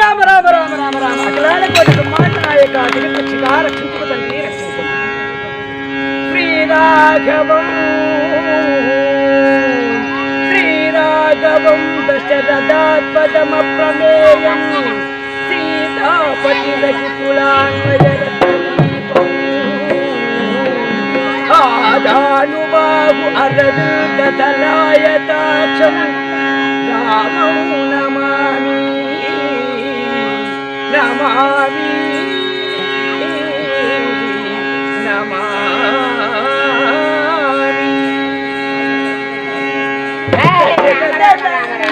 రామ రామ రామ రామ రామ అగ్రాల కోటకు మాటనాయక నిరుక్షికార చింతుడు తండ్రి రక్షించు శ్రీరాఘవం దశరథాత్మజమప్రమేయం సీతాపతి ఆదానుబాహు అరవిందలాయతాక్షం రామౌ నమామి నమామి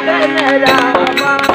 Rama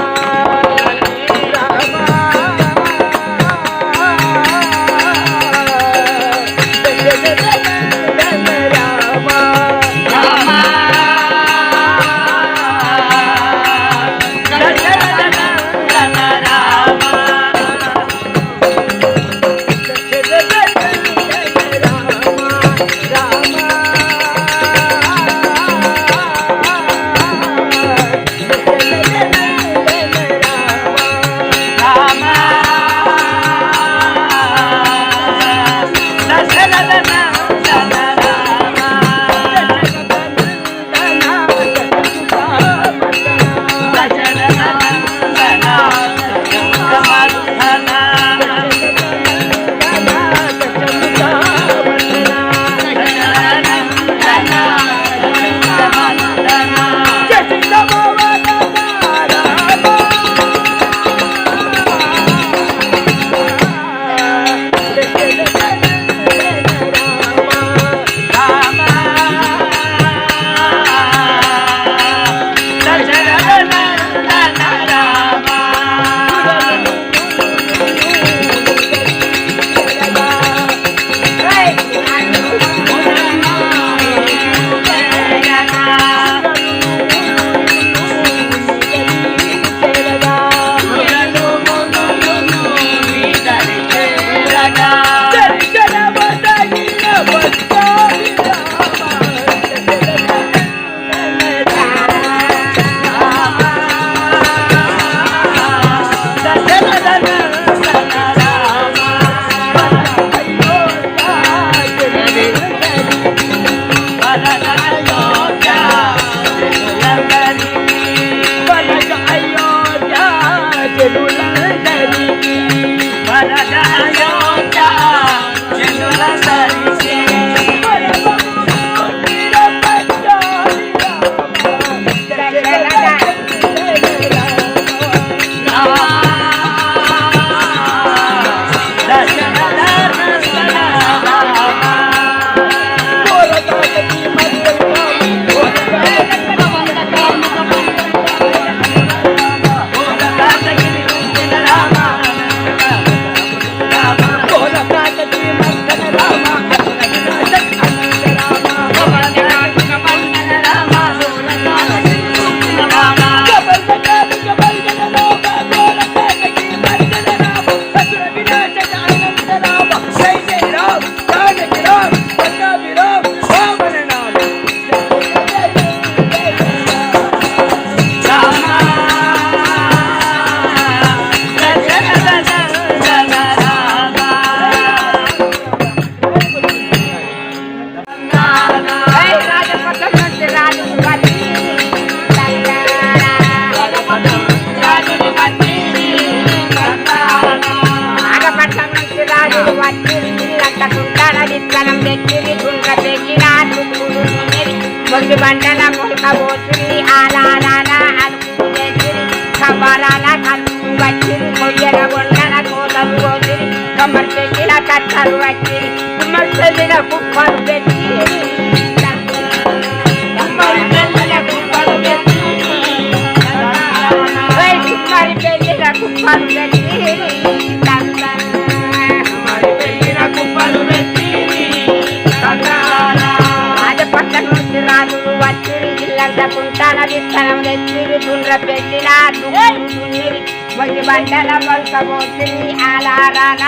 అలారాన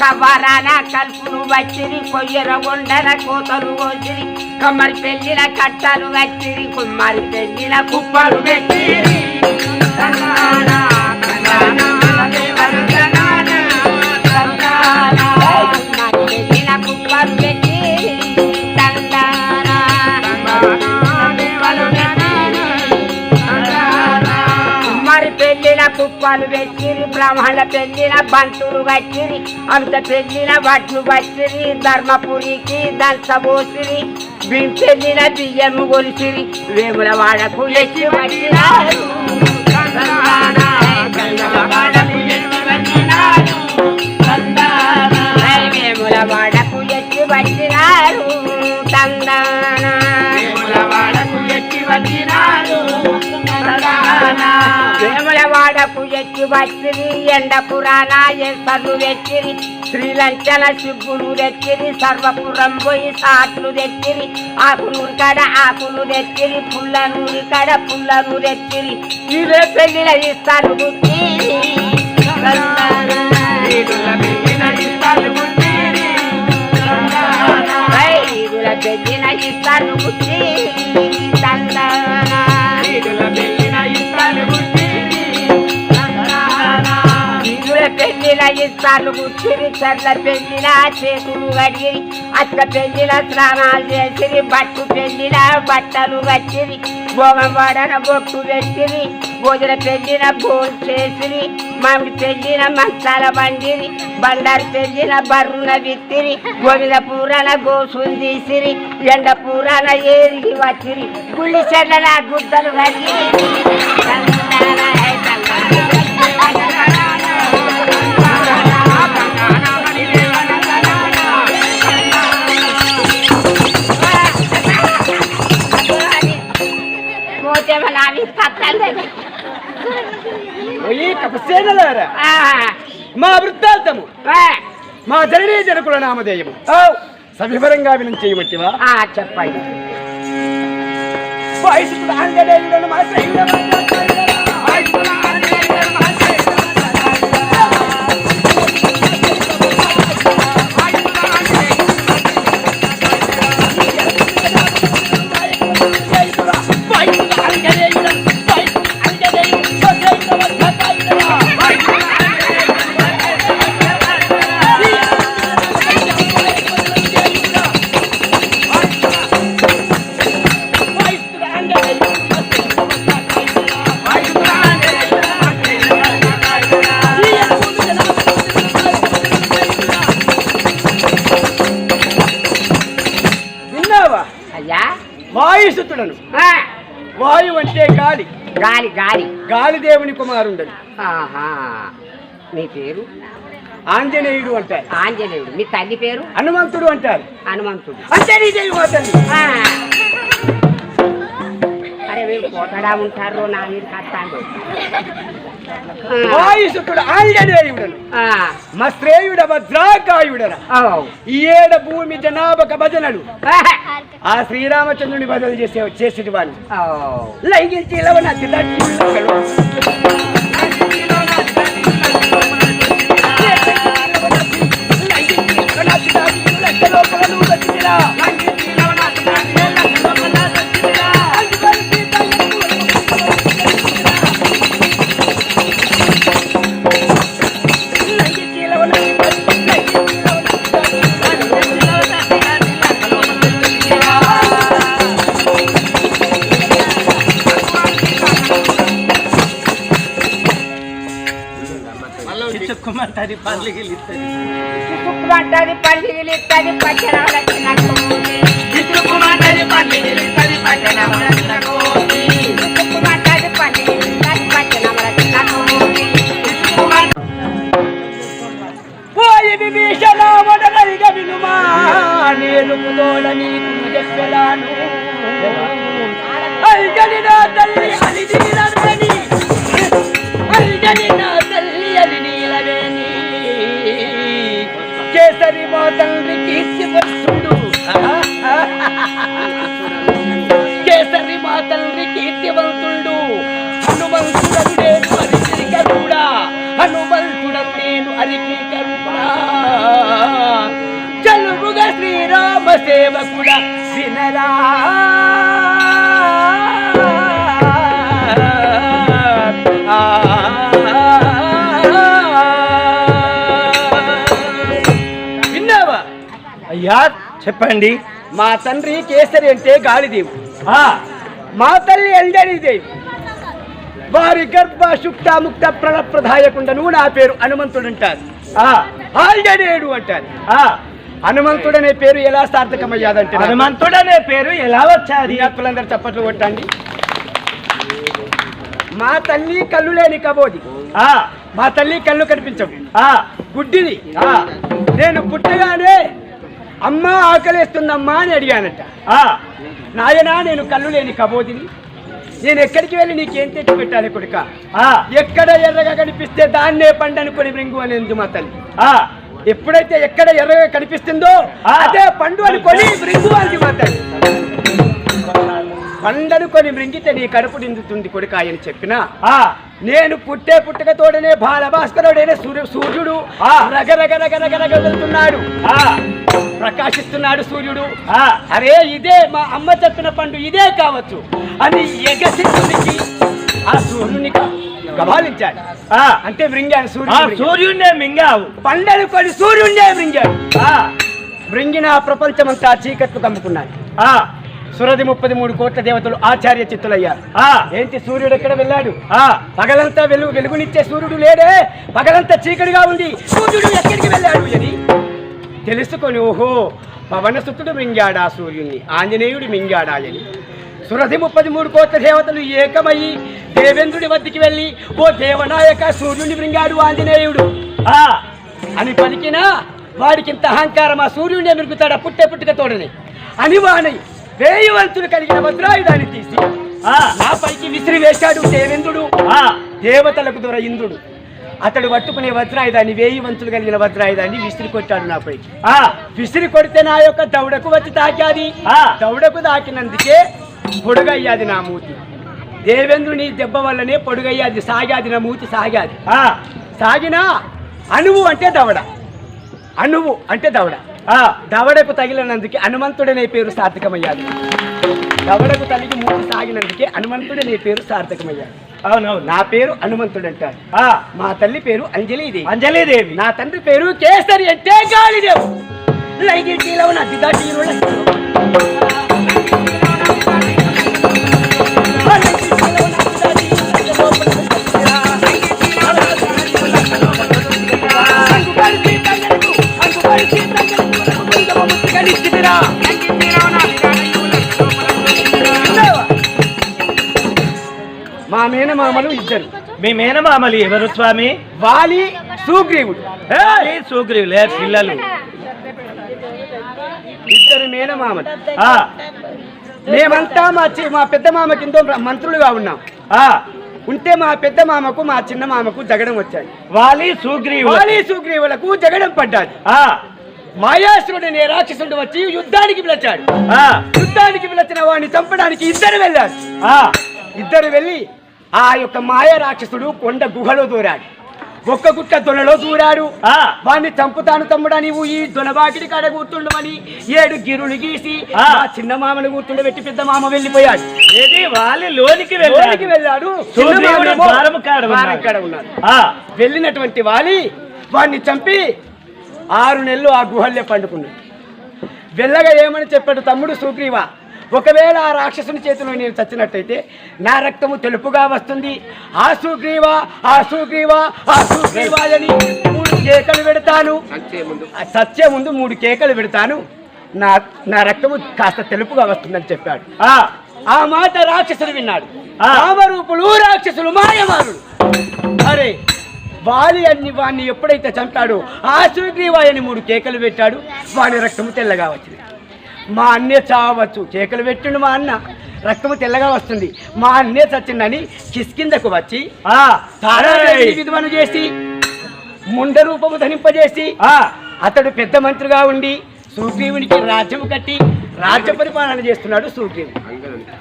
కవ్వరాన కల్పులు వచ్చిరి కొయ్యర కోతలు కోసిరి. కమ్మరి పెళ్ళిన కట్టలు వచ్చిరి కుమ్మరి పెళ్ళిన కుప్పలు పెట్టిరి తుప్పాలు పెట్టిరి బ్రాహ్మణ పెళ్ళిన బంతులు కట్టిరి అంత పెళ్ళిన వడ్లు పట్టిరి ధర్మపురికి దంచబోసిరి బిం పెళ్ళిన బియ్యం కొలిసిరి వేముల వాడకు ఎక్కి వచ్చినారు తందానా, వేముల వాడకు ఎక్కి వచ్చినారు. తందానా, వేముల వాడకు ఎచ్చి వచ్చినారు తందానా వేములవాడకు ఎక్కి వచ్చిరి ఎండ పురాణ ఎసర్లు తెచ్చిరి. శ్రీలంచన సిబ్బులు తెచ్చిరి సర్వపురం పోయి సాట్లు తెచ్చిరి. ఆకులు కడ ఆకులు తెచ్చిరి పుల్ల నూరి కడ పుల్ల నూరు తెచ్చిరి. ఇవే పెళ్ళిన ఇస్తాను గుచ్చిరి ఈదుల పెళ్ళిన ఇస్తాను గుచ్చిరి పెళ్ళిల ఇస్తాలు గుచ్చిరి చెర్ల పెళ్ళిల చేతులు కడిగిరి అక్క పెళ్ళిన స్నానాలు చేసిరి బట్టు పెళ్ళిన బట్టలు కట్టిరి భోగం వాడన బొట్టు పెట్టిరి భోజన పెళ్ళిన భోజనం చేసిరి మామిడి పెళ్ళిన మంచాల వండిరి బండారు పెళ్ళిన బర్రున విత్తిరి గోవింద పూరన గోసులు తీసిరి ఎండ పూరన ఏరిగి వచ్చిరి గుళ్ళి చెట్ల గుద్దలు కడిగిరి కపసేనలారా మా వృత్తాంతము మా జననీ జనకుల నామధేయము. సవివరంగా వినం చేయమట్టివా చెప్పండి. వాయుసుతుడను వాయు అంటే గాలి. గాలి గాలి. గాలి దేవుని కుమారుండను ఆహా. మీ పేరు? ఆంజనేయుడు అంటారు. ఆంజనేయుడు. మీ తల్లి పేరు? హనుమంతుడు అంటారు. హనుమంతుడు. అంటే నీ తల్లి. పోతడా ఉంటారు నా వజ్రాకాయుడన ఈ ఏడ భూమి జనాభక భజనలు. ఆ. శ్రీరామచంద్రుని బదులు చేసే చేసేటి వాళ్ళు ఇలవన बांधली गेली तरी వినరా. విన్నావా? అయ్యా చెప్పండి. మా తండ్రి కేసరి అంటే గాలిదేవు ఆ. మా తల్లి ఎల్డరిదేవి వారి గర్భ శుక్త ముక్త ప్రణప్రదాయకుండను నా పేరు హనుమంతుడు అంటారు ఆల్డనేడు అంటారు. ఆ హనుమంతుడు అనే పేరు ఎలా సార్థకమయ్యాదంటే హనుమంతుడనే పేరు ఎలా వచ్చాది? విద్యార్థులందరూ చప్పట్లు కొట్టండి. మా తల్లి కళ్ళు లేని కబోది. ఆ. మా తల్లి కళ్ళు కనిపించవు. ఆ. గుడ్డిది. ఆ. నేను పుట్టగానే అమ్మ ఆకలేస్తుందమ్మా అని అడిగానట. ఆ. నాయనా నేను కళ్ళు లేని కబోదిని. నేను ఎక్కడికి వెళ్ళి నీకేం తెచ్చి పెట్టాలి కొడుక? ఆ. ఎక్కడ ఎర్రగా కనిపిస్తే దాన్నే పండనుకొని మృంగు అనేది మా తల్లి. ఆ. ఎప్పుడైతే ఎక్కడ ఎర్రగా కనిపిస్తుందో. అదే పండు అనుకొని మృంగు అంది మా తల్లి పండనుకొని మృంగితే నీ కడుపు నిందుతుంది కొడుక అని చెప్పినా ఆ. నేను పుట్టే పుట్టకతోడనే బాలభాస్కరుడైన సూర్య సూర్యుడు ఆ. రగరగ రగరగ వెళ్తున్నాడు. ఆ. ప్రకాశిస్తున్నాడు సూర్యుడు. ఆ. అరే ఇదే మా అమ్మ చెప్పిన పండు ఇదే కావచ్చు. అని ఎగసికి ఆ సూర్యుని గబాలించాడు అంటే మృంగాడు ఆ సూర్యుడు సూర్యుడినే మింగావు. పండలు కొని సూర్యుడే మృంగాడు. మృంగిన ప్రపంచమంతా చీకట్లు కమ్ముకున్నాడు ఆ సురది ముప్పది మూడు కోట్ల దేవతలు ఆచార్య చిత్తులయ్యారు. ఆ. ఏంటి సూర్యుడు ఎక్కడ వెళ్ళాడు? ఆ పగలంతా వెలుగు వెలుగునిచ్చే సూర్యుడు లేడే. పగలంతా చీకటిగా ఉంది సూర్యుడు ఎక్కడికి వెళ్ళాడు అని తెలుసుకొని ఓహో పవనసుతుడు మింగాడా సూర్యుని ఆంజనేయుడు మింగాడా అని సురధి ముప్పది మూడు కోట్ల దేవతలు ఏకమయ్యి దేవేంద్రుడి వద్దకి వెళ్ళి ఓ దేవనాయక సూర్యుని మింగాడు ఆంజనేయుడు. ఆ! అని పలికినా వాడికి ఇంత అహంకారం ఆ సూర్యుడే మిరుగుతాడా పుట్టే పుట్టుక తోడని. అని వానై వేయి వంతులు కలిగిన వజ్రాయుధాన్ని తీసి ఆ! నా పైకి విసిరి వేశాడు దేవేంద్రుడు. ఆ! దేవతలకు దొర ఇంద్రుడు. అతడు పట్టుకునే వజ్రాయుధాన్ని వేయి వంతులు కలిగిన వజ్రాయుధాన్ని విసిరి కొట్టాడు నాపై ఆ! విసిరి కొడితే నా యొక్క దౌడకు వచ్చి తాకాది. ఆ. దౌడకు తాకినందుకే పొడుగయ్యాది నా మూతి. దేవేంద్రుని దెబ్బ వల్లనే పొడుగయ్యాది సాగాది నా మూతి సాగాది. ఆ సాగినా అణువు అంటే దవడ. అణువు అంటే దవడ. ఆ దవడకు తగిలినందుకే హనుమంతుడనే పేరు సార్థకమయ్యాది. దవడకు తగిలి మూతి సాగినందుకే హనుమంతుడనే పేరు సార్థకమయ్యాది. అవునవును. నా పేరు హనుమంతుడు అంటారు ఆ మా తల్లి పేరు అంజలిదేవి. అంజలిదేవి. నా తండ్రి పేరు కేసరి అంటే గాలిదేవు. నది దాటిలో మా మేనమామలు ఇద్దరు. మీ మేనమామలు ఎవరు స్వామి? వాలి సుగ్రీవుడు. ఏయ్, సుగ్రీవులే పిల్లలు? ఇద్దరు మేనమామలు. ఆ. మేమంతా మా చి- మా పెద్ద మామ కింద మంత్రులుగా ఉన్నాం. ఆ. ఉంటే మా పెద్ద మామకు మా చిన్న మామకు జగడం వచ్చాయి. వాలి సుగ్రీవులు వాలి సుగ్రీవులకు జగడం పడ్డాది. ఆ. మాయాసురుడు అనే రాక్షసుడు వచ్చి యుద్ధానికి పిలిచాడు. ఆ. యుద్ధానికి పిలిచిన వాడిని చంపడానికి ఇద్దరు వెళ్ళారు. ఆ. ఇద్దరు వెళ్ళి ఆ యొక్క మాయా రాక్షసుడు కొండ గుహలో దూరాడు. ఒక్క గుట్ట దొనలో దూరాడు. ఆ. వాడిని చంపుతాను తమ్ముడా నీవు ఈ దొనబాకిడి కాడ కూర్చుండమని ఏడు గిరులు గీసి ఆ. చిన్న మామను కూర్చుండబెట్టి పెద్ద మామ వెళ్ళిపోయాడు. ఏది? వాలి లోనికి లోనికి వెళ్ళాడు. వెళ్ళినటువంటి వాలి వాడిని చంపి ఆరు నెలలు ఆ గుహల్లో పండుకున్నాడు. వెళ్ళగా ఏమని చెప్పాడు తమ్ముడు సుగ్రీవా? ఒకవేళ ఆ రాక్షసుని చేతిలో నేను చచ్చినట్టయితే నా రక్తము తెలుపుగా వస్తుంది. ఆ సుగ్రీవా ఆ సుగ్రీవా ఆ సుగ్రీవా అని మూడు కేకలు పెడతాను. సత్య ముందు. మూడు కేకలు పెడతాను. నా నా రక్తము కాస్త తెలుపుగా వస్తుందని చెప్పాడు. ఆ ఆ మాట రాక్షసుడు విన్నాడు. రామరూపులు రాక్షసులు మాయమారుడు అరే వాలి అన్ని వాడిని ఎప్పుడైతే చంపాడో ఆ సుగ్రీవాయని మూడు కేకలు పెట్టాడు. వాని రక్తము తెల్లగా వచ్చింది. మా అన్నే చావచ్చు. కేకలు పెట్టిండు మా అన్న. రక్తము తెల్లగా వస్తుంది. మా అన్నే చచ్చిందని కిష్కిందకు వచ్చి విధువను చేసి ముండ రూపము ధరింపజేసి ఆ. అతడు పెద్ద మంత్రిగా ఉండి సుగ్రీవునికి రాజ్యం కట్టి రాజ్య పరిపాలన చేస్తున్నాడు సుగ్రీవుడు.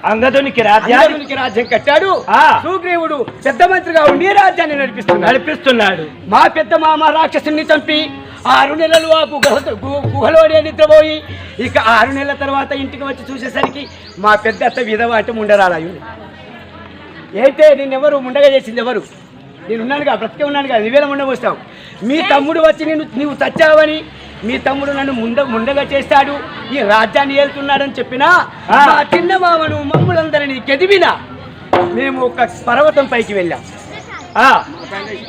అంగదునికి రాజ్యాన్ని అంజనునికి రాజ్యం కట్టాడు. ఆ. సుగ్రీవుడు పెద్ద మంత్రిగా ఉండి రాజ్యాన్ని నడిపిస్తున్నాడు. నడిపిస్తున్నాడు. మా పెద్ద మామ రాక్షసుని చంపి ఆరు నెలలు ఆ గుహ గుహలోనే నిద్రపోయి ఇక ఆరు నెలల తర్వాత ఇంటికి వచ్చి చూసేసరికి మా పెద్ద అత్త విధవ అంటే ముండరాలయ్యి ఏంటే నిన్నెవరు ముండగా చేసింది ఎవరు? నేను ఉన్నానుగా బ్రతికే ఉన్నానుగా నువ్వేలా ముండబోస్తావు మీ తమ్ముడు వచ్చి నేను నువ్వు చచ్చావని మీ తమ్ముడు నన్ను ముండ ముండగా చేస్తాడు ఈ రాజ్యాన్ని ఏలుతున్నాడని చెప్పినా. మా చిన్న మామను మమ్ములందరినీ గెదివినా మేము ఒక పర్వతం పైకి వెళ్ళాం.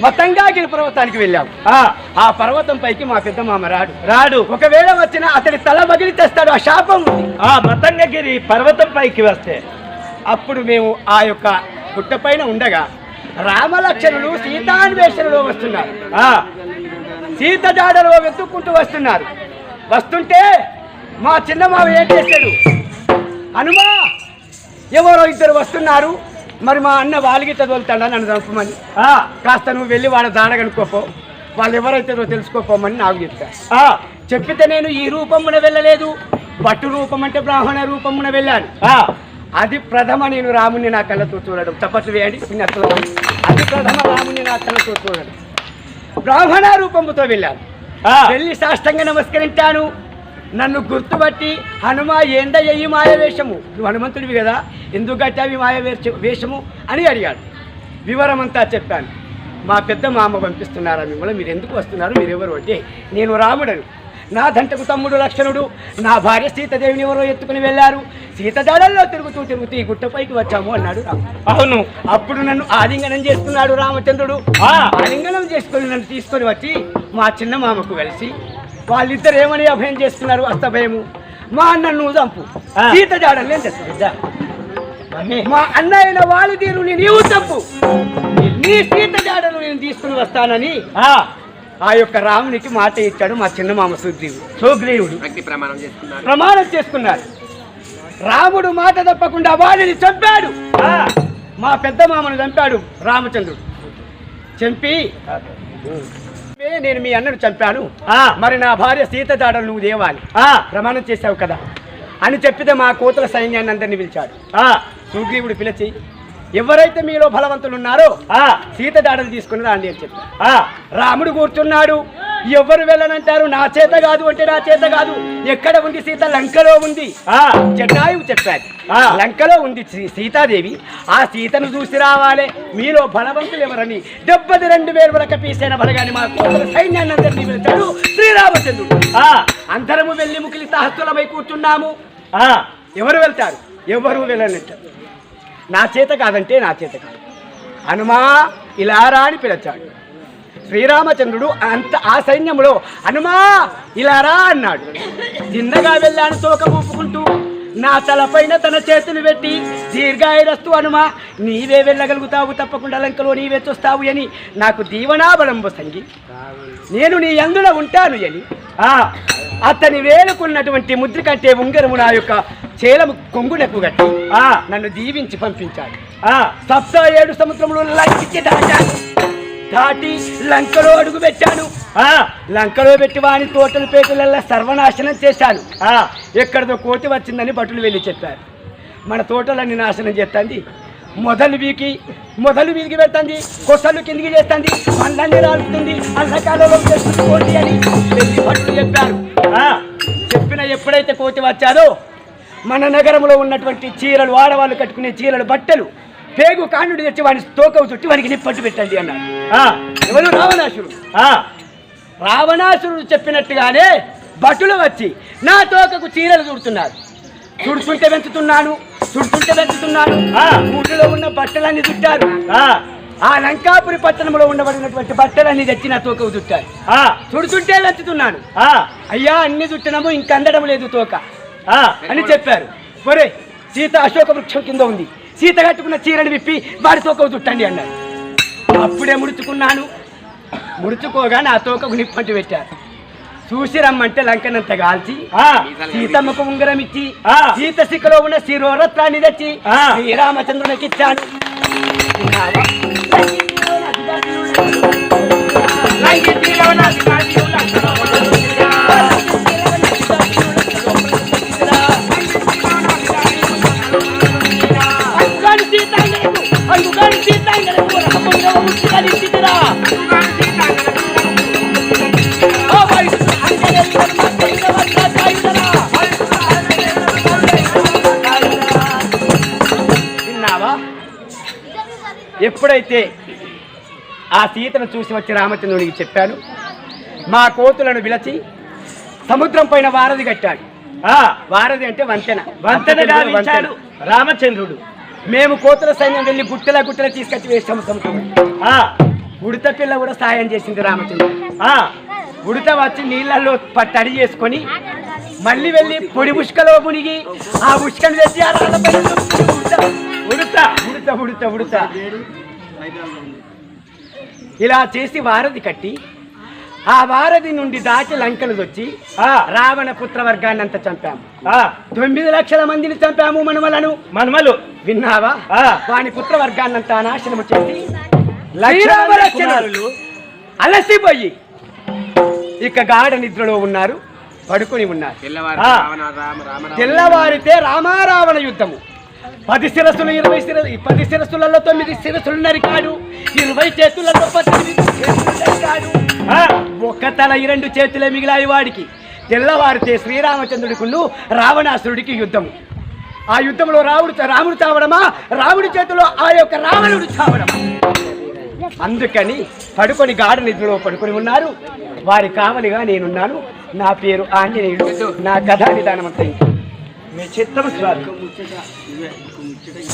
మతంగాగిరి పర్వతానికి వెళ్ళాం. ఆ, ఆ పర్వతం పైకి మా పెద్ద మామ రాడు. రాడు. ఒకవేళ వచ్చినా అతడి తల మగిలి తెస్తాడు ఆ శాపం ఆ మతంగగిరి పర్వతం పైకి వస్తే అప్పుడు మేము ఆ యొక్క పుట్టపైన ఉండగా రామలక్ష్మణులు సీతాన్వేషణలో వస్తున్నారు. ఆ, సీత జాడలో వెతుక్కుంటూ వస్తున్నారు. వస్తుంటే మా చిన్న మామ ఏం చేశాడు? హనుమా ఎవరో ఇద్దరు వస్తున్నారు. మరి మా అన్న వాలిగిట్ట తోలుతాడా నన్ను చంపమని. ఆ, కాస్త నువ్వు వెళ్ళి వాళ్ళ దాడగనుకోపో. వాళ్ళు ఎవరైతే తెలుసుకోపోమని నాకు ఆ, చెప్పితే నేను ఈ రూపమున వెళ్ళలేదు. పట్టు రూపం అంటే బ్రాహ్మణ రూపమున వెళ్ళాను. ఆ, అది ప్రథమ నేను రాముని నా కళ్ళతో చూడడం. తపస్సు వేయండి పుణ్యత్తులు అది ప్రథమ రాముని నా కళ్ళతో చూడడం. బ్రాహ్మణ రూపముతో వెళ్ళాను. వెళ్ళి సాష్టంగా నమస్కరించాను. నన్ను గుర్తుపట్టి హనుమ ఏందయ్య ఈ మాయ వేషము నువ్వు హనుమంతుడివి కదా ఎందుకు కట్టావి మాయ వేష- వేషము అని అడిగాడు. వివరం అంతా చెప్పాను. మా పెద్ద మామ పంపిస్తున్నారా మిమ్మల్ని? మీరు ఎందుకు వస్తున్నారు? మీరెవరు అంటే నేను రాముడను. నా దంటకు తమ్ముడు లక్షణుడు. నా భార్య సీతాదేవిని ఎవరో ఎత్తుకుని వెళ్ళారు. సీత జాడల్లో తిరుగుతూ తిరుగుతూ ఈ గుట్టపైకి వచ్చాము అన్నాడు అవును. అప్పుడు నన్ను ఆలింగనం చేస్తున్నాడు రామచంద్రుడు. ఆ. ఆలింగనం చేసుకొని నన్ను తీసుకొని వచ్చి మా చిన్న మామకు కలిసి వాళ్ళిద్దరు ఏమని అభయం చేస్తున్నారు? అస్తభయము మా అన్న నువ్వు చంపు. సీత జాడలు మా అన్న అయిన వాళ్ళు తీరుని నీవు తప్పు నీ సీత జాడలు నేను తీసుకుని వస్తానని ఆ, ఆ యొక్క రామునికి మాట ఇచ్చాడు మా చిన్న మామ సుగ్రీవుడు. సుగ్రీవుడు ప్రమాణం చేసుకున్నారు. రాముడు మాట తప్పకుండా వాడిని చంపాడు. ఆ, మా పెద్ద మామను చంపాడు రామచంద్రుడు. చంపి "ఏ, నేను మీ అన్నను చంపాను. ఆ, మరి నా భార్య సీత జాడలు నువ్వు దేవాలి. ఆ, ప్రమాణం చేశావు కదా. అని చెప్పితే మా కోతుల సైన్యాన్ని అందరినీ పిలిచాడు. ఆ, సుగ్రీవుడు పిలిచి ఎవరైతే మీలో బలవంతులు ఉన్నారో ఆ, సీత జాడలు తీసుకుని రాండి అని చెప్పారు ఆ, రాముడు కూర్చున్నాడు. ఎవరు వెళ్ళనంటారు? నా చేత కాదు అంటే నా చేత కాదు. ఎక్కడ ఉంది సీత? లంకలో ఉంది. ఆ, జటాయువు చెప్పాడు ఆ. లంకలో ఉంది సీతాదేవి. ఆ సీతను చూసి రావాలి. మీలో బలవంతులు ఎవరని? డెబ్బది రెండు వేల వరకు పీసైన బలగాని మా సైన్యాన్ని అందరినీ పిలిచాడు శ్రీరామచంద్రుడు. ఆ, అందరము వెళ్ళి ముకిలి సహస్రులమై కూర్చున్నాము. ఆ, ఎవరు వెళ్తారు? ఎవరు వెళ్ళనంటారు? నా చేత కాదంటే నా చేత కాదు. హనుమా ఇలారా అని పిలిచాడు. శ్రీరామచంద్రుడు అంత ఆ సైన్యంలో హనుమా ఇలారా అన్నాడు. చిన్నగా వెళ్ళాను తోక ఊపుకుంటూ నా తలపైన తన చేతులు పెట్టి దీర్ఘాయురస్తు అనుమా నీవే వెళ్ళగలుగుతావు తప్పకుండా లంకలో నీవే చూస్తావు అని నాకు దీవనాబలంబు సంగి. నేను నీ అందులో ఉంటాను అని. ఆ, అతని వేలుకున్నటువంటి ముద్ర కంటే ఉంగరము నా యొక్క చేలము కొంగునకు గట్టి. ఆ, నన్ను దీవించి పంపించాడు. ఆ, సప్త ఏడు సముద్రములు లంకించి దాచాడు దాటి లంకలో అడుగు పెట్టాను. ఆ, లంకలో పెట్టి వాని తోటల పేటలల్లా సర్వనాశనం చేశాను. ఆ, ఎక్కడిదో కోతి వచ్చిందని భటులు వెళ్ళి చెప్పారు. మన తోటలన్నీ నాశనం చేస్తుంది. మొదలు వీకి మొదలు వీరికి పెడుతుంది కొసలు కిందికి చేస్తుంది. పండ్లన్నీ రాలుతుంది. అల్లకాలలో చేసుకోండి అని వెళ్ళి భటులు చెప్పారు. ఆ, చెప్పిన ఎప్పుడైతే కోతి వచ్చారో మన నగరంలో ఉన్నటువంటి చీరలు ఆడవాళ్ళు కట్టుకునే చీరలు బట్టలు పేగు కాండుడు తెచ్చి వాడిని తోకవు చుట్టి వానికి నిప్పట్టు పెట్టండి అన్నాడు. ఆ, ఎవరు? రావణాసురుడు. ఆ, రావణాసురుడు చెప్పినట్టుగానే భటులు వచ్చి నా తోకకు చీరలు చుడుతున్నారు. చుడుతుంటే పెంచుతున్నాను చుడుతుంటే పెంచుతున్నాను ఆ. ఊళ్ళో ఉన్న బట్టలన్నీ చుట్టారు. ఆ, ఆ లంకాపురి పట్టణంలో ఉండబడినటువంటి బట్టలన్నీ తెచ్చి నా తోకకు చుట్టారు. ఆ, చుడుతుంటే పెంచుతున్నాను ఆ, అయ్యా అన్ని చుట్టడము ఇంకందడం లేదు తోక ఆ, అని చెప్పారు. ఒరే సీత అశోక వృక్షం కింద ఉంది. సీత కట్టుకున్న చీరని విప్పి వాడి తోక చుట్టండి అన్నారు. అప్పుడే ముడుచుకున్నాను. ముడుచుకోగా నా తోకకు నిప్పంటి పెట్టారు. చూసి రమ్మంటే లంకనంత కాల్చి ఆ, సీతమ్మకు ఉంగరం ఇచ్చి ఆ. సీత శిఖలో ఉన్న శిరోరత్నాన్ని తెచ్చి. శ్రీరామచంద్రునికి ఇచ్చాను. ఎప్పుడైతే ఆ సీతను చూసి వచ్చి రామచంద్రుడికి చెప్పాను మా కోతులను విలచి సముద్రం పైన వారధి కట్టాడు. వారధి అంటే వంతెన. వంతెన. రామచంద్రుడు. మేము కోతుల సైన్యం వెళ్ళి గుట్టల గుట్టల తీసుకొచ్చి వేసాము సముద్రం. ఉడత పిల్ల కూడా సాయం చేసింది రామచంద్రుడు ఉడత వచ్చి నీళ్ళల్లో తడి చేసుకొని మళ్ళీ వెళ్ళి పొడి ఉష్కలో మునిగి ఆ ఉష్కను తెచ్చి ఆ ఉడత ఉడత ఉడత ఉడత. ఇలా చేసి వారధి కట్టి ఆ వారధి నుండి దాటి లంకలు వచ్చి ఆ. రావణ పుత్ర వర్గాన్ని అంతా చంపాము. ఆ. తొమ్మిది లక్షల మందిని చంపాము మనమలను. మన్మలు. విన్నావా? ఆ. వాని పుత్ర వర్గాన్నంతా నాశనము చేసి లక్షల మంది శ్రీరామలక్ష్మణులు అలసిపోయి ఇక గాఢ నిద్రలో ఉన్నారు పడుకొని ఉన్నారు. తెల్లవారితే రామారావణ యుద్ధము. పది శిరస్సులు ఇరవై శిరస్సు పది శిరస్సులలో తొమ్మిది శిరస్సులు నరికాడు ఇరవై చేతులలో పద్దెనిమిది చేతులు నరికాడు ఒక్క తల ఈ రెండు చేతులే మిగిలాయి వాడికి. తెల్లవారితే శ్రీరామచంద్రుడికును రావణాసురుడికి యుద్ధము. ఆ యుద్ధంలో రాముడు రాముడు చావడమా? రాముడి చేతిలో ఆ యొక్క రావణుడు చావడమా? అందుకని పడుకొని గాఢ నిధిలో పడుకొని ఉన్నారు. వారి కావలిగా నేనున్నాను. నా పేరు ఆంజనేయుడు. నా కథా నిదానం అంతా మీ చిత్తం స్వామి